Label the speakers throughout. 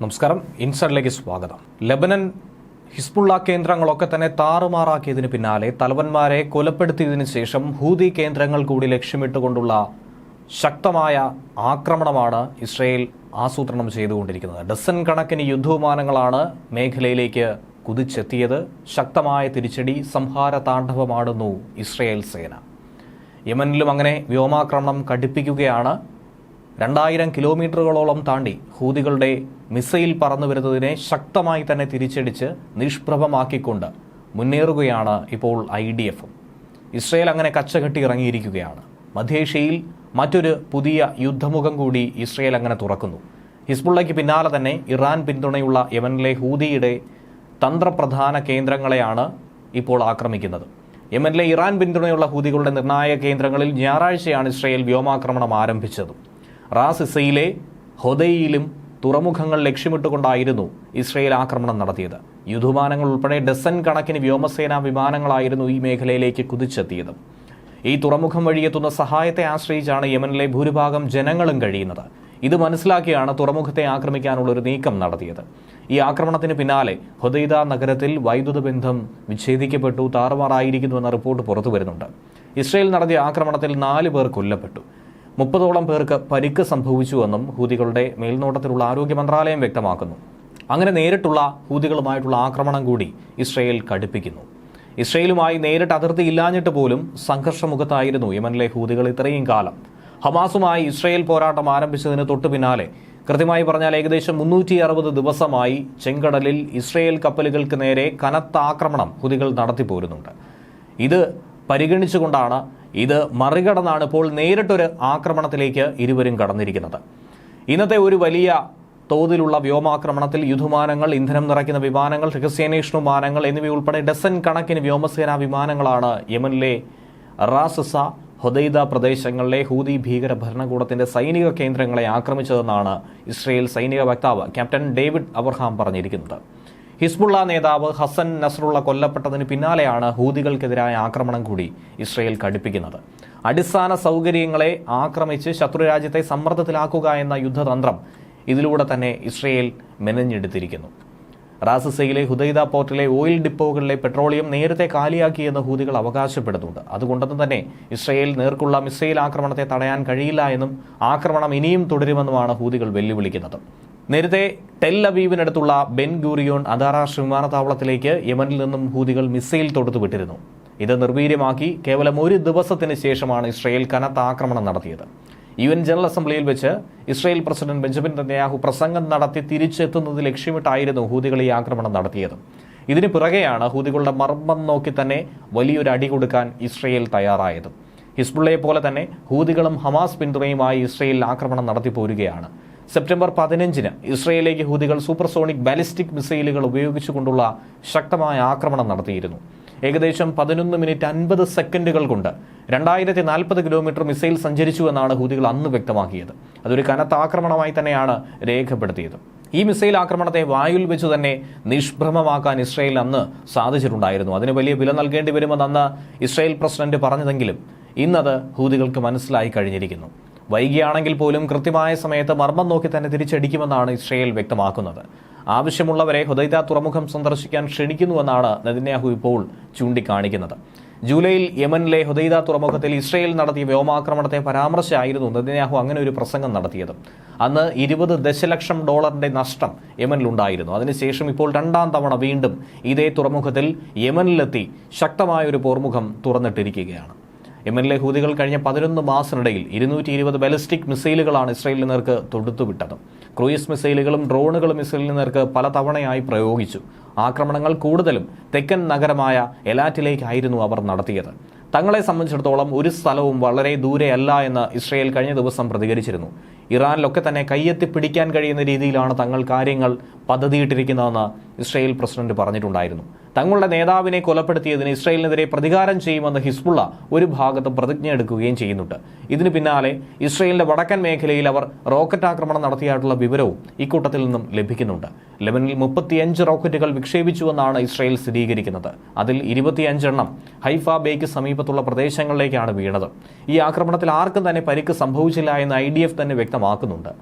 Speaker 1: നമസ്കാരം. ഇൻസൈഡിലേക്ക് സ്വാഗതം. Lebanon Hezbollah കേന്ദ്രങ്ങളൊക്കെ തന്നെ താറുമാറാക്കിയതിന് പിന്നാലെ തലവന്മാരെ കൊലപ്പെടുത്തിയതിനു ശേഷം ഹൂതി കേന്ദ്രങ്ങൾ കൂടി ലക്ഷ്യമിട്ടുകൊണ്ടുള്ള ശക്തമായ ആക്രമണമാണ് ഇസ്രയേൽ ആസൂത്രണം ചെയ്തുകൊണ്ടിരിക്കുന്നത്. ഡസൻ കണക്കിന് യുദ്ധവിമാനങ്ങളാണ് മേഖലയിലേക്ക് കുതിച്ചെത്തിയത്. ശക്തമായ തിരിച്ചടി സംഹാര താണ്ഡവമാടുന്നു ഇസ്രയേൽ സേന. യമനിലും അങ്ങനെ വ്യോമാക്രമണം കടുപ്പിക്കുകയാണ്. രണ്ടായിരം കിലോമീറ്ററുകളോളം താണ്ടി ഹൂതികളുടെ മിസൈൽ പറന്നു വരുന്നതിനെ ശക്തമായി തന്നെ തിരിച്ചടിച്ച് നിഷ്പ്രഭമാക്കിക്കൊണ്ട് മുന്നേറുകയാണ് ഇപ്പോൾ ഐ ഡി എഫും. ഇസ്രയേൽ അങ്ങനെ കച്ചകെട്ടി ഇറങ്ങിയിരിക്കുകയാണ്. മധ്യേഷ്യയിൽ മറ്റൊരു പുതിയ യുദ്ധമുഖം കൂടി ഇസ്രയേൽ അങ്ങനെ തുറക്കുന്നു. ഹിസ്ബുള്ളയ്ക്ക് പിന്നാലെ തന്നെ ഇറാൻ പിന്തുണയുള്ള യമനിലെ ഹൂതിയുടെ തന്ത്രപ്രധാന കേന്ദ്രങ്ങളെയാണ് ഇപ്പോൾ ആക്രമിക്കുന്നത്. യമനിലെ ഇറാൻ പിന്തുണയുള്ള ഹൂതികളുടെ നിർണായക കേന്ദ്രങ്ങളിൽ ഞായറാഴ്ചയാണ് ഇസ്രയേൽ വ്യോമാക്രമണം ആരംഭിച്ചത്. റാസിസയിലെ ഹൊദയിലും തുറമുഖങ്ങൾ ലക്ഷ്യമിട്ടുകൊണ്ടായിരുന്നു ഇസ്രയേൽ ആക്രമണം നടത്തിയത്. യുദ്ധവിമാനങ്ങൾ ഉൾപ്പെടെ ഡസൻ കണക്കിന് വ്യോമസേനാ വിമാനങ്ങളായിരുന്നു ഈ മേഖലയിലേക്ക് കുതിച്ചെത്തിയത്. ഈ തുറമുഖം വഴിയെത്തുന്ന സഹായത്തെ ആശ്രയിച്ചാണ് യമനിലെ ഭൂരിഭാഗം ജനങ്ങളും കഴിയുന്നത്. ഇത് മനസ്സിലാക്കിയാണ് തുറമുഖത്തെ ആക്രമിക്കാനുള്ള ഒരു നീക്കം നടത്തിയത്. ഈ ആക്രമണത്തിന് പിന്നാലെ ഹൊദൈദ നഗരത്തിൽ വൈദ്യുത ബന്ധം വിച്ഛേദിക്കപ്പെട്ടു താറുമാറായിരിക്കുന്നുവെന്ന റിപ്പോർട്ട് പുറത്തു വരുന്നുണ്ട് ഇസ്രയേൽ നടത്തിയ ആക്രമണത്തിൽ നാല് പേർ കൊല്ലപ്പെട്ടു. മുപ്പതോളം പേർക്ക് പരിക്ക് സംഭവിച്ചുവെന്നും ഹൂതികളുടെ മേൽനോട്ടത്തിലുള്ള ആരോഗ്യ മന്ത്രാലയം വ്യക്തമാക്കുന്നു. അങ്ങനെ നേരിട്ടുള്ള ഹൂതികളുമായിട്ടുള്ള ആക്രമണം കൂടി ഇസ്രയേൽ കടുപ്പിക്കുന്നു. ഇസ്രയേലുമായി നേരിട്ട് അതിർത്തി ഇല്ലാഞ്ഞിട്ട് പോലും സംഘർഷമുഖത്തായിരുന്നു യമനിലെ ഹൂതികൾ ഇത്രയും കാലം. ഹമാസുമായി ഇസ്രയേൽ പോരാട്ടം ആരംഭിച്ചതിന് തൊട്ടു പിന്നാലെ കൃത്യമായി പറഞ്ഞാൽ ഏകദേശം മുന്നൂറ്റി അറുപത് ദിവസമായി ചെങ്കടലിൽ ഇസ്രയേൽ കപ്പലുകൾക്ക് നേരെ കനത്ത ആക്രമണം ഹുതികൾ നടത്തിപ്പോരുന്നുണ്ട്. ഇത് പരിഗണിച്ചുകൊണ്ടാണ് ഇത് മറികടന്നാണ് ഇപ്പോൾ നേരിട്ടൊരു ആക്രമണത്തിലേക്ക് ഇരുവരും കടന്നിരിക്കുന്നത്. ഇന്നത്തെ ഒരു വലിയ തോതിലുള്ള വ്യോമാക്രമണത്തിൽ യുദ്ധമാനങ്ങൾ ഇന്ധനം നിറയ്ക്കുന്ന വിമാനങ്ങൾ രഹസ്യാന്വേഷണ വിമാനങ്ങൾ എന്നിവയുൾപ്പെടെ ഡസൻ കണക്കിന് വ്യോമസേനാ വിമാനങ്ങളാണ് യമനിലെ റാസസ ഹൊദൈദ പ്രദേശങ്ങളിലെ ഹൂതി ഭീകര ഭരണകൂടത്തിന്റെ സൈനിക കേന്ദ്രങ്ങളെ ആക്രമിച്ചതെന്നാണ് ഇസ്രയേൽ സൈനിക വക്താവ് ക്യാപ്റ്റൻ ഡേവിഡ് അബർഹാം പറഞ്ഞിരിക്കുന്നത്. ഹിസ്ബുള്ള നേതാവ് ഹസൻ നസ്രുള്ള കൊല്ലപ്പെട്ടതിന് പിന്നാലെയാണ് ഹൂതികൾക്കെതിരായ ആക്രമണം കൂടി ഇസ്രയേൽ കടുപ്പിക്കുന്നത്. അടിസ്ഥാന സൗകര്യങ്ങളെ ആക്രമിച്ച് ശത്രുരാജ്യത്തെ സമ്മർദ്ദത്തിലാക്കുക എന്ന യുദ്ധതന്ത്രം ഇതിലൂടെ തന്നെ ഇസ്രയേൽ മെനഞ്ഞെടുത്തിരിക്കുന്നു. റാസസയിലെ ഹുദൈദ പോർട്ടിലെ ഓയിൽ ഡിപ്പോകളിലെ പെട്രോളിയം നേരത്തെ കാലിയാക്കിയെന്ന് ഹൂതികൾ അവകാശപ്പെടുന്നുണ്ട്. അതുകൊണ്ടെന്ന് തന്നെ ഇസ്രയേൽ നേർക്കുള്ള മിസൈൽ ആക്രമണത്തെ തടയാൻ കഴിയില്ല എന്നും ആക്രമണം ഇനിയും തുടരുമെന്നുമാണ് ഹൂതികൾ വെല്ലുവിളിക്കുന്നത്. നേരത്തെ ടെൽ അവീവിനടുത്തുള്ള ബെൻ ഗൂറിയോൺ അന്താരാഷ്ട്ര വിമാനത്താവളത്തിലേക്ക് യമനിൽ നിന്നും ഹൂതികൾ മിസൈൽ തൊടുത്തുവിട്ടിരുന്നു ഇത് നിർവീര്യമാക്കി കേവലം ഒരു ദിവസത്തിന് ശേഷമാണ് ഇസ്രയേൽ കനത്ത ആക്രമണം നടത്തിയത്. യു എൻ ജനറൽ അസംബ്ലിയിൽ വെച്ച് ഇസ്രയേൽ പ്രസിഡന്റ് ബെഞ്ചമിൻ നെതന്യാഹു പ്രസംഗം നടത്തി തിരിച്ചെത്തുന്നത് ലക്ഷ്യമിട്ടായിരുന്നു ഹൂതികൾ ഈ ആക്രമണം നടത്തിയത്. ഇതിനു പിറകെയാണ് ഹൂതികളുടെ മർമ്മം നോക്കി തന്നെ വലിയൊരു അടി കൊടുക്കാൻ ഇസ്രയേൽ തയ്യാറായത്. ഹിസ്ബുള്ളയെ പോലെ തന്നെ ഹൂതികളും ഹമാസ് പിന്തുണയുമായി ഇസ്രയേൽ ആക്രമണം നടത്തി പോരുകയാണ് സെപ്റ്റംബർ പതിനഞ്ചിന് ഇസ്രയേലിലേക്ക് ഹൂതികൾ സൂപ്പർസോണിക് ബാലിസ്റ്റിക് മിസൈലുകൾ ഉപയോഗിച്ചുകൊണ്ടുള്ള ശക്തമായ ആക്രമണം നടത്തിയിരുന്നു. ഏകദേശം പതിനൊന്ന് മിനിറ്റ് അൻപത് സെക്കൻഡുകൾ കൊണ്ട് രണ്ടായിരത്തി നാൽപ്പത് കിലോമീറ്റർ മിസൈൽ സഞ്ചരിച്ചു എന്നാണ് ഹൂതികൾ അന്ന് വ്യക്തമാക്കിയത്. അതൊരു കനത്ത ആക്രമണമായി തന്നെയാണ് രേഖപ്പെടുത്തിയത്. ഈ മിസൈൽ ആക്രമണത്തെ വായുവിൽ വെച്ച് തന്നെ നിഷ്ഭ്രമമാക്കാൻ ഇസ്രയേൽ അന്ന് സാധിച്ചിട്ടുണ്ടായിരുന്നു. അതിന് വലിയ വില നൽകേണ്ടി വരുമെന്ന് അന്ന് ഇസ്രയേൽ പ്രസിഡന്റ് പറഞ്ഞതെങ്കിലും ഇന്നത് ഹൂതികൾക്ക് മനസ്സിലായി കഴിഞ്ഞിരിക്കുന്നു. വൈകിയാണെങ്കിൽ പോലും കൃത്യമായ സമയത്ത് മർമ്മം നോക്കി തന്നെ തിരിച്ചടിക്കുമെന്നാണ് ഇസ്രയേൽ വ്യക്തമാക്കുന്നത്. ആവശ്യമുള്ളവരെ ഹുദൈദ തുറമുഖം സന്ദർശിക്കാൻ ക്ഷണിക്കുന്നുവെന്നാണ് നെതന്യാഹു ഇപ്പോൾ ചൂണ്ടിക്കാണിക്കുന്നത്. ജൂലൈയിൽ യമനിലെ ഹുദൈദ തുറമുഖത്തിൽ ഇസ്രയേൽ നടത്തിയ വ്യോമാക്രമണത്തെ പരാമർശമായിരുന്നു നെതന്യാഹു അങ്ങനെ ഒരു പ്രസംഗം നടത്തിയത്. അന്ന് ഇരുപത് ദശലക്ഷം ഡോളറിന്റെ നഷ്ടം യമനിലുണ്ടായിരുന്നു. അതിനുശേഷം ഇപ്പോൾ രണ്ടാം തവണ വീണ്ടും ഇതേ തുറമുഖത്തിൽ യമനിലെത്തി ശക്തമായ ഒരു പോർമുഖം തുറന്നിട്ടിരിക്കുകയാണ്. യമനിലെ ഹൂതികൾ കഴിഞ്ഞ പതിനൊന്ന് മാസത്തിനിടയിൽ ഇരുന്നൂറ്റി ഇരുപത് ബാലിസ്റ്റിക് മിസൈലുകളാണ് ഇസ്രയേലിന് നേർക്ക് തൊടുത്തുവിട്ടത്. ക്രൂയിസ് മിസൈലുകളും ഡ്രോണുകളും ഇസ്രയേലിന് നേർക്ക് പലതവണയായി പ്രയോഗിച്ചു. ആക്രമണങ്ങൾ കൂടുതലും തെക്കൻ നഗരമായ എലാറ്റിലേക്കായിരുന്നു അവർ നടത്തിയത്. തങ്ങളെ സംബന്ധിച്ചിടത്തോളം ഒരു സ്ഥലവും വളരെ ദൂരെയല്ല എന്ന് ഇസ്രയേൽ കഴിഞ്ഞ ദിവസം പ്രതികരിച്ചിരുന്നു. ഇറാനിലൊക്കെ തന്നെ കയ്യെത്തി പിടിക്കാൻ കഴിയുന്ന രീതിയിലാണ് തങ്ങൾ കാര്യങ്ങൾ പദ്ധതിയിട്ടിരിക്കുന്നതെന്ന് ഇസ്രയേൽ പ്രസിഡന്റ് പറഞ്ഞിട്ടുണ്ടായിരുന്നു. തങ്ങളുടെ നേതാവിനെ കൊലപ്പെടുത്തിയതിന് ഇസ്രയേലിനെതിരെ പ്രതികാരം ചെയ്യുമെന്ന് ഹിസ്ബുള്ള ഒരു ഭാഗത്ത് പ്രതിജ്ഞ എടുക്കുകയും ചെയ്യുന്നുണ്ട്. ഇതിനു പിന്നാലെ ഇസ്രയേലിന്റെ വടക്കൻ മേഖലയിൽ അവർ റോക്കറ്റ് ആക്രമണം നടത്തിയായിട്ടുള്ള വിവരവും ഇക്കൂട്ടത്തിൽ നിന്നും ലഭിക്കുന്നുണ്ട്. ലെബനിൽ മുപ്പത്തിയഞ്ച് റോക്കറ്റുകൾ വിക്ഷേപിച്ചുവെന്നാണ് ഇസ്രയേൽ സ്ഥിരീകരിക്കുന്നത്. അതിൽ ഇരുപത്തിയഞ്ചെണ്ണം ഹൈഫ ബേക്ക് സമീപത്തുള്ള പ്രദേശങ്ങളിലേക്കാണ് വീണത്. ഈ ആക്രമണത്തിൽ ആർക്കും തന്നെ പരിക്ക് സംഭവിച്ചില്ല എന്ന് ഐ തന്നെ വ്യക്തമാക്കുന്നുണ്ട്.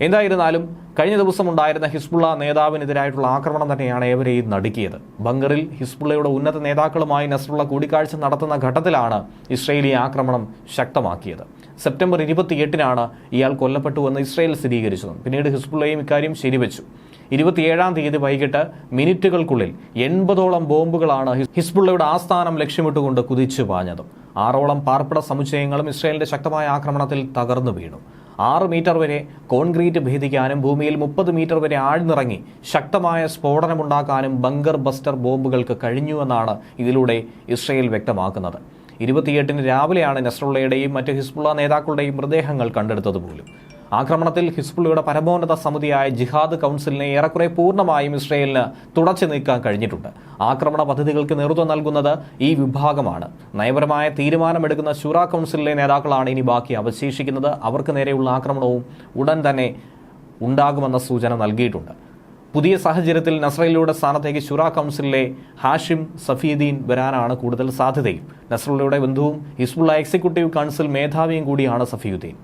Speaker 1: എന്തായിരുന്നാലും കഴിഞ്ഞ ദിവസം ഉണ്ടായിരുന്ന ഹിസ്ബുള്ള നേതാവിനെതിരായിട്ടുള്ള ആക്രമണം തന്നെയാണ് ഏവരെയും നടുക്കിയത്. ബങ്കറിൽ ഹിസ്ബുള്ളയുടെ ഉന്നത നേതാക്കളുമായി നസ്രുള്ള കൂടിക്കാഴ്ച നടത്തുന്ന ഘട്ടത്തിലാണ് ഇസ്രയേലി ആക്രമണം ശക്തമാക്കിയത്. സെപ്റ്റംബർ ഇരുപത്തിയെട്ടിനാണ് ഇയാൾ കൊല്ലപ്പെട്ടുവെന്ന് ഇസ്രയേൽ സ്ഥിരീകരിച്ചത്. പിന്നീട് ഹിസ്ബുള്ളയും ഇക്കാര്യം ശരിവച്ചു. ഇരുപത്തിയേഴാം തീയതി വൈകിട്ട് മിനിറ്റുകൾക്കുള്ളിൽ എൺപതോളം ബോംബുകളാണ് ഹിസ്- ഹിസ്ബുള്ളയുടെ ആസ്ഥാനം ലക്ഷ്യമിട്ടുകൊണ്ട് കുതിച്ചു പാഞ്ഞത്. ആറോളം പാർപ്പിട സമുച്ചയങ്ങളും ഇസ്രയേലിന്റെ ശക്തമായ ആക്രമണത്തിൽ തകർന്നു വീണു. ആറ് മീറ്റർ വരെ കോൺക്രീറ്റ് ഭേദിക്കാനും ഭൂമിയിൽ മുപ്പത് മീറ്റർ വരെ ആഴ്ന്നിറങ്ങി ശക്തമായ സ്ഫോടനമുണ്ടാക്കാനും ബങ്കർ ബസ്റ്റർ ബോംബുകൾക്ക് കഴിഞ്ഞുവെന്നാണ് ഇതിലൂടെ ഇസ്രയേൽ വ്യക്തമാക്കുന്നത്. ഇരുപത്തിയെട്ടിന് രാവിലെയാണ് നസ്രുള്ളയുടെയും മറ്റ് ഹിസ്ബുള്ള നേതാക്കളുടെയും മൃതദേഹങ്ങൾ കണ്ടെടുത്തത് പോലും ആക്രമണത്തിൽ ഹിസ്ബുള്ളയുടെ പരമോന്നത സമിതിയായ ജിഹാദ് കൗൺസിലിനെ ഏറെക്കുറെ പൂർണമായും ഇസ്രയേലിന് തുടച്ചു നീക്കാൻ കഴിഞ്ഞിട്ടുണ്ട്. ആക്രമണ പദ്ധതികൾക്ക് നേതൃത്വം നൽകുന്നത് ഈ വിഭാഗമാണ്. നയപരമായ തീരുമാനമെടുക്കുന്ന ശുറ കൗൺസിലിലെ നേതാക്കളാണ് ഇനി ബാക്കി അവശേഷിക്കുന്നത്. അവർക്ക് നേരെയുള്ള ആക്രമണവും ഉടൻ തന്നെ ഉണ്ടാകുമെന്ന സൂചന നൽകിയിട്ടുണ്ട്. പുതിയ സാഹചര്യത്തിൽ നസ്രയിലൂടെ സ്ഥാനത്തേക്ക് ശുറ കൗൺസിലിലെ ഹാഷിം സഫീദീൻ വരാനാണ് കൂടുതൽ സാധ്യതയും. നസ്രയുടെ ബന്ധുവും ഹിസ്ബുള്ള എക്സിക്യൂട്ടീവ് കൗൺസിൽ മേധാവിയും കൂടിയാണ് സഫീദീൻ.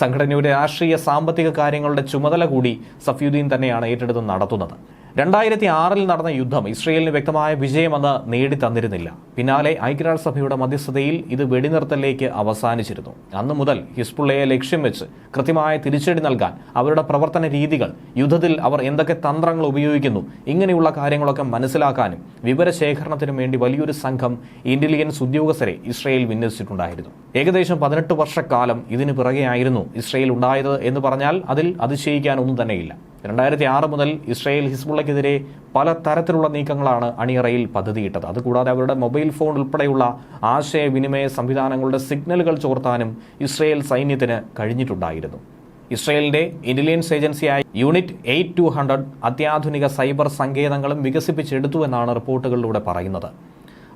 Speaker 1: സംഘടനയുടെ രാഷ്ട്രീയ സാമ്പത്തിക കാര്യങ്ങളുടെ ചുമതല കൂടി സഫ്യുദ്ദീൻ തന്നെയാണ് ഏറ്റെടുത്ത് നടത്തുന്നത്. രണ്ടായിരത്തി ആറിൽ നടന്ന യുദ്ധം ഇസ്രയേലിന് വ്യക്തമായ വിജയമെന്ന് നേടിത്തന്നിരുന്നില്ല. പിന്നാലെ ഐക്യരാഷ്ട്രസഭയുടെ മധ്യസ്ഥതയിൽ ഇത് വെടിനിർത്തലിലേക്ക് അവസാനിച്ചിരുന്നു. അന്നു മുതൽ ഹിസ്ബുള്ളയെ ലക്ഷ്യം വെച്ച് കൃത്യമായ തിരിച്ചടി നൽകാൻ അവരുടെ പ്രവർത്തന രീതികൾ യുദ്ധത്തിൽ അവർ എന്തൊക്കെ തന്ത്രങ്ങൾ ഉപയോഗിക്കുന്നു ഇങ്ങനെയുള്ള കാര്യങ്ങളൊക്കെ മനസ്സിലാക്കാനും വിവരശേഖരണത്തിനും വേണ്ടി വലിയൊരു സംഘം ഇന്റലിജൻസ് ഉദ്യോഗസ്ഥരെ ഇസ്രയേൽ വിന്യസിച്ചിട്ടുണ്ടായിരുന്നു. ഏകദേശം പതിനെട്ട് വർഷക്കാലം ഇതിന് പിറകെയായിരുന്നു ഇസ്രയേൽ ഉണ്ടായത് എന്ന് പറഞ്ഞാൽ അതിൽ അതിശയിക്കാനൊന്നും തന്നെയില്ല. രണ്ടായിരത്തി ആറ് മുതൽ ഇസ്രായേൽ ഹിസ്ബുള്ളക്കെതിരെ പല തരത്തിലുള്ള നീക്കങ്ങളാണ് അണിയറയിൽ പദ്ധതിയിട്ടത്. അതുകൂടാതെ അവരുടെ മൊബൈൽ ഫോൺ ഉൾപ്പെടെയുള്ള ആശയവിനിമയ സംവിധാനങ്ങളുടെ സിഗ്നലുകൾ ചോർത്താനും ഇസ്രായേൽ സൈന്യത്തിന് കഴിഞ്ഞിട്ടുണ്ടായിരുന്നു. ഇസ്രായേലിന്റെ ഇന്റലിജൻസ് ഏജൻസിയായ യൂണിറ്റ് എയ്റ്റ് ടു ഹൺഡ്രഡ് അത്യാധുനിക സൈബർ സങ്കേതങ്ങളും വികസിപ്പിച്ചെടുത്തു എന്നാണ് റിപ്പോർട്ടുകളിലൂടെ പറയുന്നത്.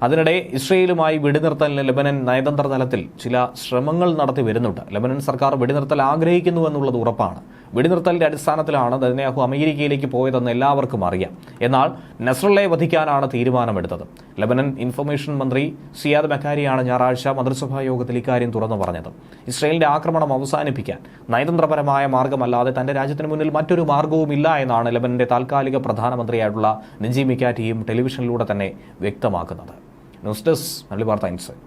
Speaker 1: അതിനിടെ ഇസ്രയേലുമായി വെടിനിർത്തലിന് ലെബനൻ നയതന്ത്ര തലത്തിൽ ചില ശ്രമങ്ങൾ നടത്തി വരുന്നുണ്ട്. ലെബനൻ സർക്കാർ വെടിനിർത്തൽ ആഗ്രഹിക്കുന്നു എന്നുള്ളത് ഉറപ്പാണ്. വെടിനിർത്തലിന്റെ അടിസ്ഥാനത്തിലാണ് നെതന്യാഹു അമേരിക്കയിലേക്ക് പോയതെന്ന് എല്ലാവർക്കും അറിയാം. എന്നാൽ നസ്രള്ളയെ വധിക്കാനാണ് തീരുമാനമെടുത്തത്. ലെബനൻ ഇൻഫർമേഷൻ മന്ത്രി സിയാദ് മെക്കാരിയാണ് ഞായറാഴ്ച മന്ത്രിസഭാ യോഗത്തിൽ ഇക്കാര്യം തുറന്നു പറഞ്ഞത്. ഇസ്രയേലിന്റെ ആക്രമണം അവസാനിപ്പിക്കാൻ നയതന്ത്രപരമായ മാർഗമല്ലാതെ തന്റെ രാജ്യത്തിന് മുന്നിൽ മറ്റൊരു മാർഗവുമില്ല എന്നാണ് ലെബനന്റെ താൽക്കാലിക പ്രധാനമന്ത്രിയായിട്ടുള്ള നിജി മിക്കാറ്റിയും ടെലിവിഷനിലൂടെ തന്നെ വ്യക്തമാക്കുന്നത്. ന്യൂസ് ഡെസ്ക് വാർത്ത ഇൻസൈറ്റ്